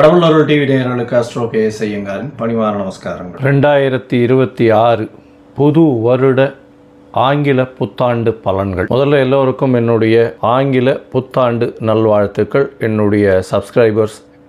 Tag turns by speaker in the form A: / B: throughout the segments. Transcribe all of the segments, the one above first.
A: கடவுளருள் TV நேயர்களுக்கு astro K S பணிவார நமஸ்காரங்கள்.
B: ரெண்டாயிரத்தி இருபத்தி ஆறு புது வருட ஆங்கில புத்தாண்டு பலன்கள். முதல்ல எல்லோருக்கும் என்னுடைய ஆங்கில புத்தாண்டு நல்வாழ்த்துக்கள். என்னுடைய சப்ஸ்கிரைபர்ஸ்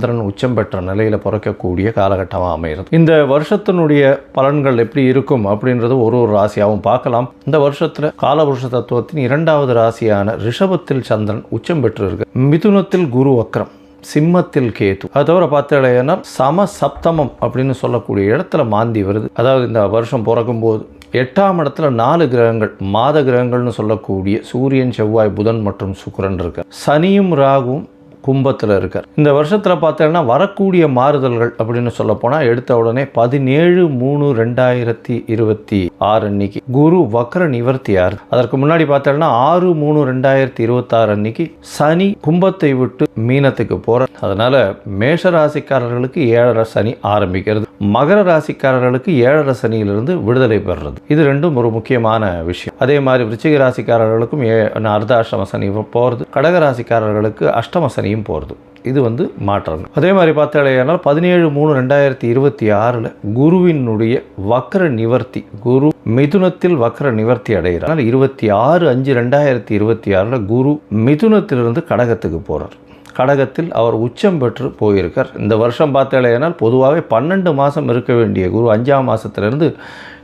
B: சந்திரன் உச்சம் பெற்ற நிலையில் பிறக்கக்கூடிய காலகட்டமாக அமைகிறது. இந்த வருஷத்தினுடைய பலன்கள் எப்படி இருக்கும் அப்படின்றது ஒரு ஒரு ராசியாகவும் பார்க்கலாம். இந்த வருஷத்தில் காலபுருஷ தத்துவத்தின் இரண்டாவது ராசியான ரிஷபத்தில் சந்திரன் உச்சம் பெற்றிருக்கு. மிதுனத்தில் குரு வக்ரம் சிம்மத்தில் கேது. அது தவிர பார்த்தீங்கன்னா சம சப்தமம் அப்படின்னு சொல்லக்கூடிய இடத்துல மாந்தி வருது. அதாவது இந்த வருஷம் பிறக்கும் போது எட்டாம் இடத்துல நாலு கிரகங்கள் மாத கிரகங்கள்னு சொல்லக்கூடிய சூரியன் செவ்வாய் புதன் மற்றும் சுக்கிரன் இருக்கு சனியும் ராகுவும் கும்பத்தில் இருக்கார். இந்த வருஷத்தில் பார்த்தீங்கன்னா வரக்கூடிய மாறுதல்கள் அப்படின்னு சொல்ல போனால் எடுத்த உடனே பதினேழு மூணு ரெண்டாயிரத்தி இருபத்தி ஆறு அன்னைக்கு குரு வக்ர நிவர்த்தி ஆறு அதற்கு முன்னாடி பார்த்தீங்கன்னா ஆறு மூணு ரெண்டாயிரத்தி இருபத்தாறு அன்னைக்கு சனி கும்பத்தை விட்டு மீனத்துக்கு போகிற அதனால மேஷ ராசிக்காரர்களுக்கு ஏழரை சனி ஆரம்பிக்கிறது. மகர ராசிக்காரர்களுக்கு ஏழரை சனியிலிருந்து விடுதலை பெறுறது. இது ரெண்டும் ஒரு முக்கியமான விஷயம். அதே மாதிரி விருச்சிக ராசிக்காரர்களுக்கும் ஏ அர்த்தாஷ்டம சனி போகிறது கடக ராசிக்காரர்களுக்கு அஷ்டம சனியும் போகிறது. இது வந்து மாற்றம். அதே மாதிரி பார்த்தாலேயானால் பதினேழு மூணு ரெண்டாயிரத்தி இருபத்தி ஆறில் குருவினுடைய வக்ர நிவர்த்தி குரு மிதுனத்தில் வக்ர நிவர்த்தி அடைகிறார். இருபத்தி ஆறு அஞ்சு ரெண்டாயிரத்தி இருபத்தி ஆறில் குரு மிதுனத்திலிருந்து கடகத்துக்கு போகிறார் கடகத்தில் அவர் உச்சம் பெற்று போயிருக்கார். இந்த வருஷம் பார்த்தாலேனால் பொதுவாகவே பன்னெண்டு மாதம் இருக்க வேண்டிய குரு அஞ்சாம் மாதத்துலேருந்து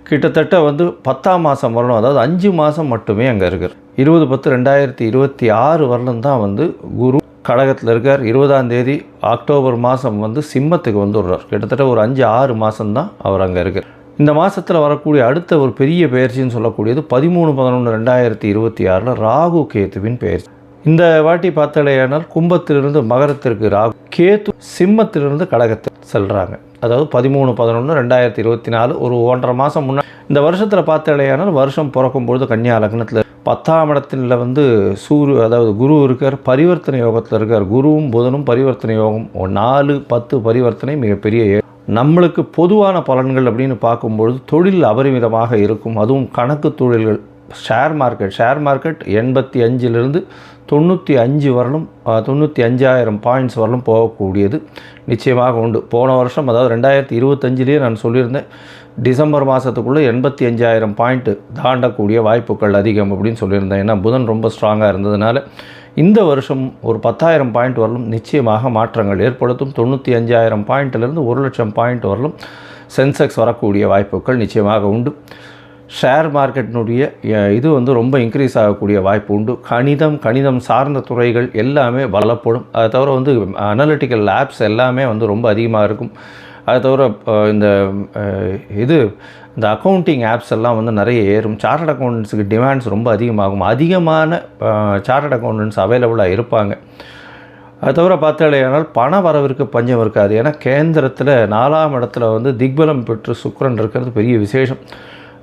B: கிட்டத்தட்ட வந்து பத்தாம் மாதம் வரணும். அதாவது அஞ்சு மாதம் மட்டுமே அங்கே இருக்கார். இருபது பத்து ரெண்டாயிரத்தி இருபத்தி ஆறு வரலும் தான் வந்து குரு கடகத்தில் இருக்கார். இருபதாம் தேதி அக்டோபர் மாதம் வந்து சிம்மத்துக்கு வந்துடுறார். கிட்டத்தட்ட ஒரு அஞ்சு ஆறு மாதம்தான் அவர் அங்கே இருக்கார். இந்த மாதத்தில் வரக்கூடிய அடுத்த ஒரு பெரிய பயிற்சின்னு சொல்லக்கூடியது பதிமூணு பதினொன்று ரெண்டாயிரத்தி இருபத்தி ஆறில் ராகு கேத்துவின் பயிற்சி. இந்த வாட்டி பார்த்தாலேயானால் கும்பத்திலிருந்து மகரத்திற்கு ராகு கேத்து சிம்மத்திலிருந்து கழகத்தில் செல்கிறாங்க அதாவது பதிமூணு பதினொன்று ரெண்டாயிரத்தி இருபத்தி நாலு ஒரு ஒன்றரை மாதம் முன்னாடி இந்த வருஷத்தில் பார்த்தாலேயானால் வருஷம் பிறக்கும்பொழுது கன்னியா லக்னத்தில் பத்தாம் இடத்தில் வந்து சூரு அதாவது குரு இருக்கார் பரிவர்த்தனை யோகத்தில் இருக்கார். குருவும் புதனும் பரிவர்த்தனை யோகம். நாலு பத்து பரிவர்த்தனை மிகப்பெரிய நம்மளுக்கு பொதுவான பலன்கள் அப்படின்னு பார்க்கும்பொழுது தொழில் அபரிமிதமாக இருக்கும். அதுவும் கணக்கு தொழில்கள் ஷேர் மார்க்கெட். ஷேர் மார்க்கெட் எண்பத்தி அஞ்சிலிருந்து தொண்ணூற்றி அஞ்சு வரலும் தொண்ணூற்றி அஞ்சாயிரம் பாயிண்ட்ஸ் வரலும் போகக்கூடியது நிச்சயமாக உண்டு. போன வருஷம் அதாவது ரெண்டாயிரத்தி இருபத்தஞ்சிலேயே நான் சொல்லியிருந்தேன் டிசம்பர் மாதத்துக்குள்ளே எண்பத்தி அஞ்சாயிரம் பாயிண்ட்டு தாண்டக்கூடிய வாய்ப்புகள் அதிகம் அப்படின்னு சொல்லியிருந்தேன். ஏன்னா புதன் ரொம்ப ஸ்ட்ராங்காக இருந்ததுனால இந்த வருஷம் ஒரு பத்தாயிரம் பாயிண்ட் வரலும் நிச்சயமாக மாற்றங்கள் ஏற்படுத்தும். தொண்ணூற்றி அஞ்சாயிரம் பாயிண்ட்டிலிருந்து ஒரு லட்சம் பாயிண்ட் வரலும் சென்செக்ஸ் வரக்கூடிய வாய்ப்புகள் நிச்சயமாக உண்டு. ஷேர் மார்க்கெட்டினுடைய இது வந்து ரொம்ப இன்க்ரீஸ் ஆகக்கூடிய வாய்ப்பு உண்டு. கணிதம் கணிதம் சார்ந்த துறைகள் எல்லாமே வளப்படும் அதை தவிர வந்து அனலிட்டிக்கல் ஆப்ஸ் எல்லாமே வந்து ரொம்ப அதிகமாக இருக்கும். அதை தவிர இந்த இது இந்த அக்கௌண்டிங் ஆப்ஸ் எல்லாம் வந்து நிறைய ஏறும். சார்ட்டட் அக்கௌண்டன்ஸுக்கு டிமாண்ட்ஸ் ரொம்ப அதிகமாகும். அதிகமான சார்ட்டட் அக்கௌண்டன்ஸ் அவைலபிளாக இருப்பாங்க. அது தவிர பார்த்தாலேயானால் பண வரவிற்கு பஞ்சம் இருக்காது. ஏன்னா கேந்திரத்தில் நாலாம் இடத்துல வந்து திக்பலம் பெற்று சுக்கரன் இருக்கிறது பெரிய விசேஷம்.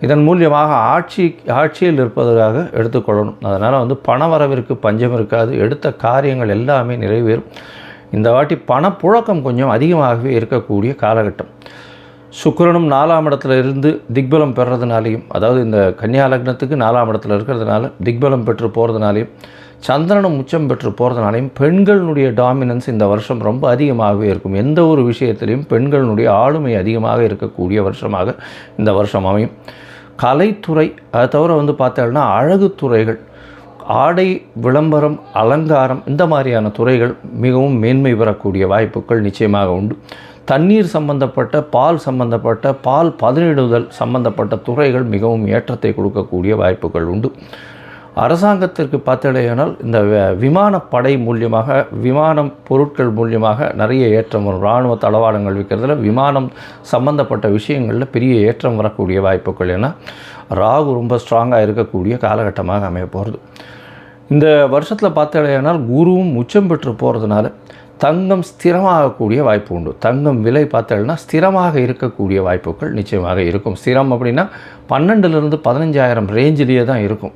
B: இதன் மூலியமாக ஆட்சி ஆட்சியில் இருப்பதற்காக எடுத்துக்கொள்ளணும் அதனால் வந்து பண வரவிற்கு பஞ்சம் இருக்காது. எடுத்த காரியங்கள் எல்லாமே நிறைவேறும். இந்த வாட்டி பணப்புழக்கம் கொஞ்சம் அதிகமாகவே இருக்கக்கூடிய காலகட்டம். சுக்கரனும் நாலாம் இடத்துல இருந்து திக்பலம் பெறதுனாலையும் அதாவது இந்த கன்னியா லக்னத்துக்கு நாலாம் இடத்துல இருக்கிறதுனால திக்பலம் பெற்று போகிறதுனாலையும் சந்திரனும் உச்சம் பெற்று போகிறதுனாலையும் பெண்களினுடைய டாமினன்ஸ் இந்த வருஷம் ரொம்ப அதிகமாகவே இருக்கும். எந்த ஒரு விஷயத்திலையும் பெண்களினுடைய ஆளுமை அதிகமாக இருக்கக்கூடிய வருஷமாக இந்த வருஷம் அமையும். கலைத்துறை அதை தவிர வந்து பார்த்தோம்னா அழகு துறைகள் ஆடை விளம்பரம் அலங்காரம் இந்த மாதிரியான துறைகள் மிகவும் மேன்மை பெறக்கூடிய வாய்ப்புகள் நிச்சயமாக உண்டு. தண்ணீர் சம்பந்தப்பட்ட பால் சம்பந்தப்பட்ட பால் பதனிடுதல் சம்பந்தப்பட்ட துறைகள் மிகவும் ஏற்றத்தை கொடுக்கக்கூடிய வாய்ப்புகள் உண்டு. அரசாங்கத்திற்கு பார்த்தடையானால் இந்த விமானப்படை மூலியமாக விமானம் பொருட்கள் மூலியமாக நிறைய ஏற்றம் வரும். இராணுவ தளவாடங்கள் விற்கிறதுல விமானம் சம்பந்தப்பட்ட விஷயங்களில் பெரிய ஏற்றம் வரக்கூடிய வாய்ப்புகள். ஏன்னா ராகு ரொம்ப ஸ்ட்ராங்காக இருக்கக்கூடிய காலகட்டமாக அமைய போகிறது இந்த வருஷத்தில் பார்த்தடையானால் குருவும் உச்சம் பெற்று போகிறதுனால தங்கம் ஸ்திரமாகக்கூடிய வாய்ப்பு உண்டு. தங்கம் விலை பார்த்தோம்னா ஸ்திரமாக இருக்கக்கூடிய வாய்ப்புகள் நிச்சயமாக இருக்கும். ஸ்திரம் அப்படின்னா பன்னெண்டுலேருந்து பதினஞ்சாயிரம் ரேஞ்சிலேயே தான் இருக்கும்.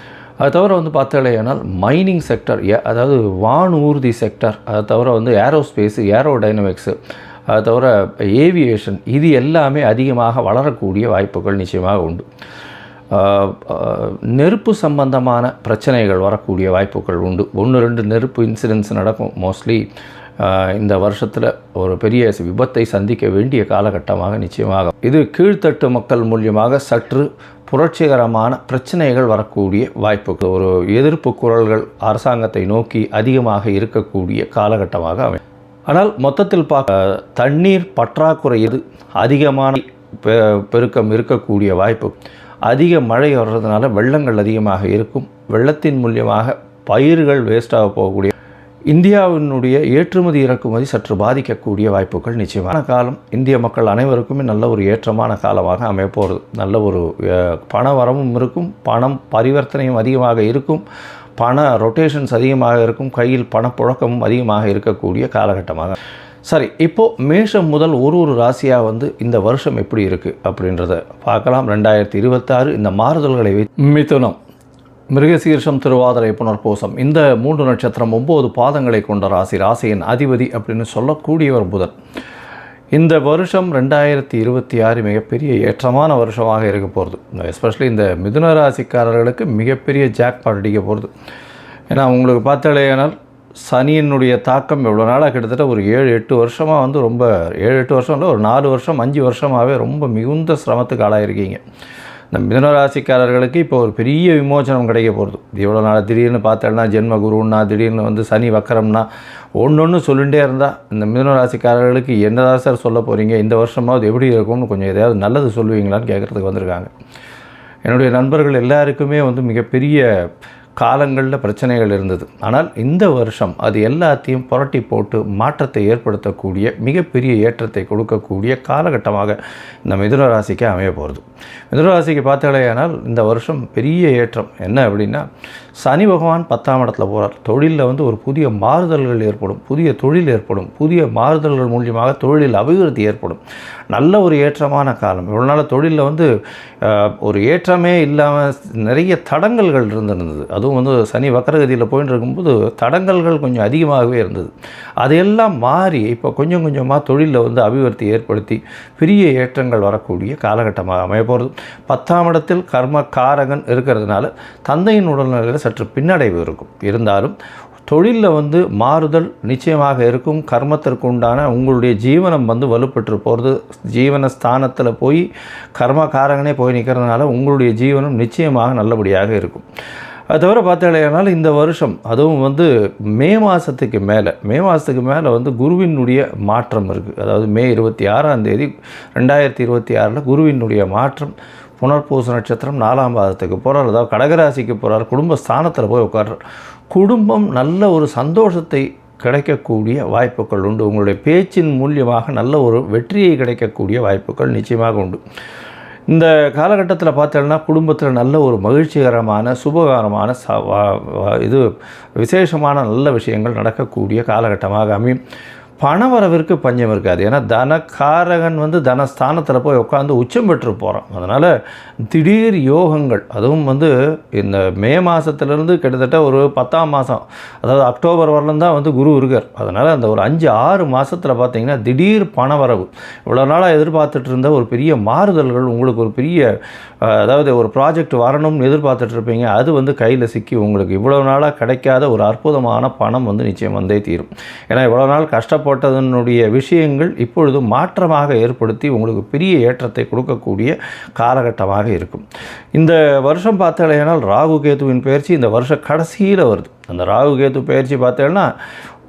B: அது தவிர வந்து பார்த்தாலேயானால் மைனிங் செக்டர் அதாவது வானூர்தி செக்டர் அது தவிர வந்து ஏரோஸ்பேஸு ஏரோடைனமிக்ஸு அது தவிர ஏவியேஷன் இது எல்லாமே அதிகமாக வளரக்கூடிய வாய்ப்புகள் நிச்சயமாக உண்டு. நெருப்பு சம்பந்தமான பிரச்சனைகள் வரக்கூடிய வாய்ப்புகள் உண்டு. ஒன்று ரெண்டு நெருப்பு இன்சிடென்ட்ஸ் நடக்கும். மோஸ்ட்லி இந்த வருஷத்தில் ஒரு பெரிய விபத்தை சந்திக்க வேண்டிய காலகட்டமாக நிச்சயமாக. இது கீழ்த்தட்டு மக்கள் மூலியமாக சற்று புரட்சிகரமான பிரச்சனைகள் வரக்கூடிய வாய்ப்பு ஒரு எதிர்ப்பு குரல்கள் அரசாங்கத்தை நோக்கி அதிகமாக இருக்கக்கூடிய காலகட்டமாக அமையும். ஆனால் மொத்தத்தில் பார்க்க தண்ணீர் பற்றாக்குறை இது அதிகமான பெ- பெருக்கம் இருக்கக்கூடிய வாய்ப்பு. அதிக மழை வர்றதுனால வெள்ளங்கள் அதிகமாக இருக்கும். வெள்ளத்தின் மூலியமாக பயிர்கள் வேஸ்டாக போகக்கூடிய இந்தியாவினுடைய ஏற்றுமதி இறக்குமதி சற்று பாதிக்கக்கூடிய வாய்ப்புகள் நிச்சயமான காலம் இந்திய மக்கள் அனைவருக்குமே நல்ல ஒரு ஏற்றமான காலமாக அமையப்போகிறது நல்ல ஒரு பண வரவும் இருக்கும் பணம் பரிவர்த்தனையும் அதிகமாக இருக்கும் பண ரொட்டேஷன்ஸ் அதிகமாக இருக்கும் கையில் பணப்புழக்கமும் அதிகமாக இருக்கக்கூடிய காலகட்டமாக. சரி இப்போது மேஷம் முதல் ஒரு ஒரு ராசியாக வந்து இந்த வருஷம் எப்படி இருக்குது அப்படின்றத பார்க்கலாம். ரெண்டாயிரத்தி இருபத்தாறு இந்த மாறுதல்களை மிதுனம். மிருகசீர்ஷம் திருவாதிரை புனர்பூசம். இந்த மூன்று நட்சத்திரம் ஒம்பது பாதங்களை கொண்ட ராசி. ராசியின் அதிபதி அப்படின்னு சொல்லக்கூடியவர் புதன். இந்த வருஷம் ரெண்டாயிரத்தி இருபத்தி ஆறு மிகப்பெரிய ஏற்றமான வருஷமாக இருக்க போகிறது எஸ்பெஷலி இந்த மிதுன ராசிக்காரர்களுக்கு மிகப்பெரிய ஜாக்பாட் அடிக்க போகிறது ஏன்னா உங்களுக்கு பார்த்தாலேயானால் சனியினுடைய தாக்கம் எவ்வளோ நாளாக கிட்டத்தட்ட ஒரு ஏழு எட்டு வருஷமாக வந்து ரொம்ப ஏழு எட்டு வருஷம் இல்லை ஒரு நாலு வருஷம் அஞ்சு வருஷமாகவே ரொம்ப மிகுந்த சிரமத்துக்கு ஆளாயிருக்கீங்க. இந்த மிதனராசிக்காரர்களுக்கு இப்போ ஒரு பெரிய விமோச்சனம் கிடைக்க போகிறது இவ்வளோ நாள் திடீர்னு பார்த்தேன்னா ஜென்ம குருன்னா திடீர்னு வந்து சனி வக்கரம்னா ஒன்று ஒன்று சொல்லிகிட்டே இருந்தால் இந்த மிதனராசிக்காரர்களுக்கு என்னதான் சார் சொல்ல போகிறீங்க இந்த வருஷமாவது எப்படி இருக்கும்னு கொஞ்சம் எதையாவது நல்லது சொல்லுவீங்களான்னு கேட்குறதுக்கு வந்திருக்காங்க. என்னுடைய நண்பர்கள் எல்லாருக்குமே வந்து மிகப்பெரிய காலங்களில் பிரச்சனைகள் இருந்தது. ஆனால் இந்த வருஷம் அது எல்லாத்தையும் புரட்டி போட்டு மாற்றத்தை ஏற்படுத்தக்கூடிய மிகப்பெரிய ஏற்றத்தை கொடுக்கக்கூடிய காலகட்டமாக இந்த மிதுன ராசிக்கு அமைய போகிறது மிதுன ராசிக்கு பார்த்தாலேயானால் இந்த வருஷம் பெரிய ஏற்றம். என்ன அப்படின்னா சனி பகவான் பத்தாம் இடத்துல போகிறார் தொழிலில் வந்து ஒரு புதிய மாறுதல்கள் ஏற்படும். புதிய தொழில் ஏற்படும். புதிய மாறுதல்கள் மூலியமாக தொழிலில் அபிவிருத்தி ஏற்படும். நல்ல ஒரு ஏற்றமான காலம். இவ்வளோ நாள் தொழிலில் வந்து ஒரு ஏற்றமே இல்லாமல் நிறைய தடங்கல்கள் இருந்திருந்தது. அதுவும் வந்து சனி வக்கரகதியில் போயிட்டு இருக்கும்போது தடங்கல்கள் கொஞ்சம் அதிகமாகவே இருந்தது. அதையெல்லாம் மாறி இப்போ கொஞ்சம் கொஞ்சமாக தொழிலில் வந்து அபிவிருத்தி ஏற்படுத்தி பெரிய ஏற்றங்கள் வரக்கூடிய காலகட்டமாக அமைய போகிறது பத்தாம் இடத்தில் கர்ம காரகன் இருக்கிறதுனால தந்தையின் உடல்நிலையில் சற்று பின்னடைவு இருக்கும். இருந்தாலும் தொழிலில் வந்து மாறுதல் நிச்சயமாக இருக்கும். கர்மத்திற்கு உண்டான உங்களுடைய ஜீவனம் வந்து வலுப்பெற்று போகிறது ஜீவன ஸ்தானத்தில் போய் கர்மகாரகனே போய் நிற்கிறதுனால உங்களுடைய ஜீவனம் நிச்சயமாக நல்லபடியாக இருக்கும். அது தவிர பார்த்தாலேனால் இந்த வருஷம் அதுவும் வந்து மே மாதத்துக்கு மேலே மே மாதத்துக்கு மேலே வந்து குருவினுடைய மாற்றம் இருக்குது அதாவது மே இருபத்தி ஆறாம் தேதி ரெண்டாயிரத்தி இருபத்தி ஆறில் குருவினுடைய மாற்றம் புனர்பூச நட்சத்திரம் நாலாம் பாதத்துக்கு போகிறார் அதாவது கடகராசிக்கு போகிறார் குடும்ப ஸ்தானத்தில் போய் உட்கார்றார். குடும்பம் நல்ல ஒரு சந்தோஷத்தை கிடைக்கக்கூடிய வாய்ப்புகள் உண்டு. உங்களுடைய பேச்சின் மூலியமாக நல்ல ஒரு வெற்றியை கிடைக்கக்கூடிய வாய்ப்புகள் நிச்சயமாக உண்டு. இந்த காலகட்டத்தில் பார்த்தோம்னா குடும்பத்தில் நல்ல ஒரு மகிழ்ச்சிகரமான சுபகரமான ச வா- இது விசேஷமான நல்ல விஷயங்கள் நடக்கக்கூடிய காலகட்டமாக அமையும். பணவரவிற்கு பஞ்சம் இருக்காது. ஏன்னா தனக்காரகன் வந்து தனஸ்தானத்தில் போய் உட்காந்து உச்சம் பெற்று போகிறான் அதனால் திடீர் யோகங்கள் அதுவும் வந்து இந்த மே மாதத்துலேருந்து கிட்டத்தட்ட ஒரு பத்தாம் மாதம் அதாவது அக்டோபர் வரலும் தான் வந்து குரு இருக்கார். அதனால் அந்த ஒரு அஞ்சு ஆறு மாதத்தில் பார்த்திங்கன்னா திடீர் பணவரவு. இவ்வளோ நாளாக எதிர்பார்த்துட்டு இருந்த ஒரு பெரிய மாறுதல்கள் உங்களுக்கு ஒரு பெரிய அதாவது ஒரு ப்ராஜெக்ட் வரணும்னு எதிர்பார்த்துட்டு இருப்பீங்க அது வந்து கையில் சிக்கி உங்களுக்கு இவ்வளோ நாளாக கிடைக்காத ஒரு அற்புதமான பணம் வந்து நிச்சயம் வந்தே தீரும். ஏன்னா இவ்வளோ நாள் கஷ்டப்பட்டு போட்டதனுடைய விஷயங்கள் இப்பொழுது மாற்றமாக ஏற்படுத்தி உங்களுக்கு பெரிய ஏற்றத்தை கொடுக்கக்கூடிய காலகட்டமாக இருக்கும். இந்த வருஷம் பார்த்தாலேனால் ராகு கேதுவின் பயிற்சி இந்த வருஷ கடைசியில் வருது. அந்த ராகு கேது பயிற்சி பார்த்தேன்னா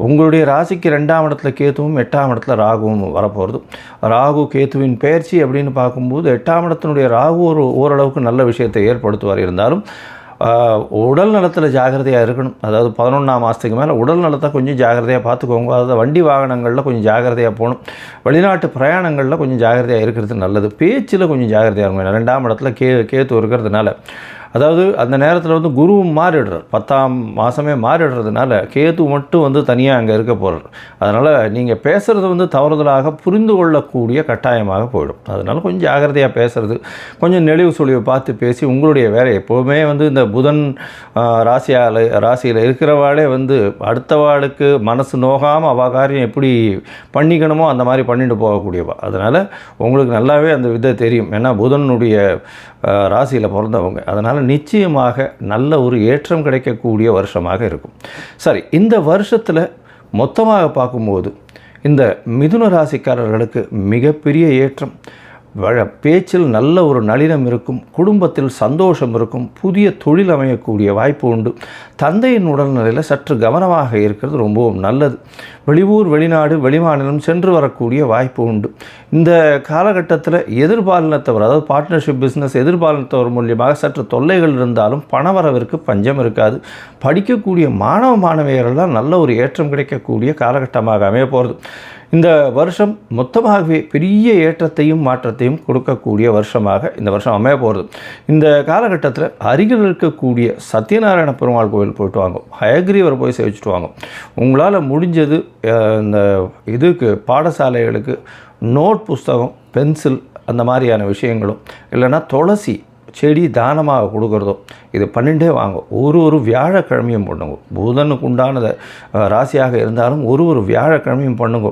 B: உங்களுடைய ராசிக்கு ரெண்டாம் இடத்துல கேத்துவும் எட்டாம் இடத்துல ராகுவும் வரப்போகிறது ராகு கேத்துவின் பயிற்சி அப்படின்னு பார்க்கும்போது எட்டாம் இடத்தினுடைய ராகு ஒரு ஓரளவுக்கு நல்ல விஷயத்தை ஏற்படுத்துவார் இருந்தாலும் உடல் நலத்தில் ஜாகிரதையாக இருக்கணும். அதாவது பதினொன்றாம் மாதத்துக்கு மேலே உடல் நலத்தை கொஞ்சம் ஜாகிரதையாக பார்த்துக்கோங்க அதாவது வண்டி வாகனங்களில் கொஞ்சம் ஜாகிரதையாக போகணும் வெளிநாட்டு பிரயாணங்களில் கொஞ்சம் ஜாகிரதையாக இருக்கிறது நல்லது. பேச்சில் கொஞ்சம் ஜாகிரதையாக இருக்கும் ரெண்டாம் இடத்துல கே கேத்து இருக்கிறதுனால அதாவது அந்த நேரத்தில் வந்து குருவும் மாறிடுறார். பத்தாம் மாதமே மாறிடுறதுனால கேது மட்டும் வந்து தனியாக அங்கே இருக்க போகிறார் அதனால் நீங்கள் பேசுகிறது வந்து தவறுதலாக புரிந்து கொள்ளக்கூடிய கட்டாயமாக போயிடும். அதனால் கொஞ்சம் ஜாகிரதையாக பேசுகிறது கொஞ்சம் நெளிவு சுழிவை பார்த்து பேசி உங்களுடைய வேலை எப்போவுமே வந்து இந்த புதன் ராசியால் ராசியில் இருக்கிறவாளே வந்து அடுத்தவாளுக்கு மனசு நோகாமல் அவ காரியம் எப்படி பண்ணிக்கணுமோ அந்த மாதிரி பண்ணிட்டு போகக்கூடியவா. அதனால் உங்களுக்கு நல்லாவே அந்த விதை தெரியும். ஏன்னா புதனுடைய ராசியில் பிறந்தவங்க. அதனால் நிச்சயமாக நல்ல ஒரு ஏற்றம் கிடைக்கக்கூடிய வருஷமாக இருக்கும். சரி இந்த வருஷத்தில் மொத்தமாக பார்க்கும்போது இந்த மிதுன ராசிக்காரர்களுக்கு மிகப்பெரிய ஏற்றம். பேச்சில் நல்ல ஒரு நளினம் இருக்கும் குடும்பத்தில் சந்தோஷம் இருக்கும் புதிய தொழில் அமையக்கூடிய வாய்ப்பு உண்டு. தந்தையின் உடல்நிலையில் சற்று கவனமாக இருக்கிறது ரொம்பவும் நல்லது. வெளியூர் வெளிநாடு வெளிமாநிலம் சென்று வரக்கூடிய வாய்ப்பு உண்டு. இந்த காலகட்டத்தில் எதிர்பாலினத்தவர் அதாவது பார்ட்னர்ஷிப் பிஸ்னஸ் எதிர்பாலினத்தவர் மூலியமாக சற்று தொல்லைகள் இருந்தாலும் பணவரவிற்கு பஞ்சம் இருக்காது. படிக்கக்கூடிய மாணவ மாணவியரெல்லாம் நல்ல ஒரு ஏற்றம் கிடைக்கக்கூடிய காலகட்டமாக அமைய போகிறது இந்த வருஷம் மொத்தமாகவே பெரிய ஏற்றத்தையும் மாற்றத்தையும் கொடுக்கக்கூடிய வருஷமாக இந்த வருஷம் அமைய போகிறது இந்த காலகட்டத்தில் அருகில் இருக்கக்கூடிய சத்யநாராயண பெருமாள் கோவில் போயிட்டு வாங்க. ஹயக்ரீவரை போய் சேவிச்சுட்டு வாங்க. உங்களால் முடிஞ்சது இந்த இதுக்கு பாடசாலைகளுக்கு நோட் புஸ்தகம் பென்சில் அந்த மாதிரியான விஷயங்களும் இல்லைன்னா துளசி செடி தானமாக கொடுக்குறதோ இது பன்னெண்டே வாங்க. ஒரு ஒரு வியாழக்கிழமையும் பண்ணுங்க. புதனுக்கு உண்டானதை ராசியாக இருந்தாலும் ஒரு ஒரு வியாழக்கிழமையும் பண்ணுங்க.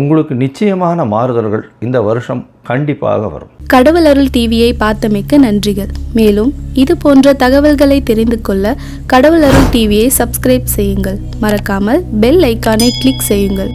B: உங்களுக்கு நிச்சயமான மாறுதல்கள் இந்த வருஷம் கண்டிப்பாக வரும்.
C: கடவுள் அருள் டிவியை பார்த்தமைக்க நன்றிகள். மேலும் இது போன்ற தகவல்களை தெரிந்து கொள்ள கடவுள் அருள் டிவியை சப்ஸ்கிரைப் செய்யுங்கள். மறக்காமல் பெல் ஐக்கானை கிளிக் செய்யுங்கள்.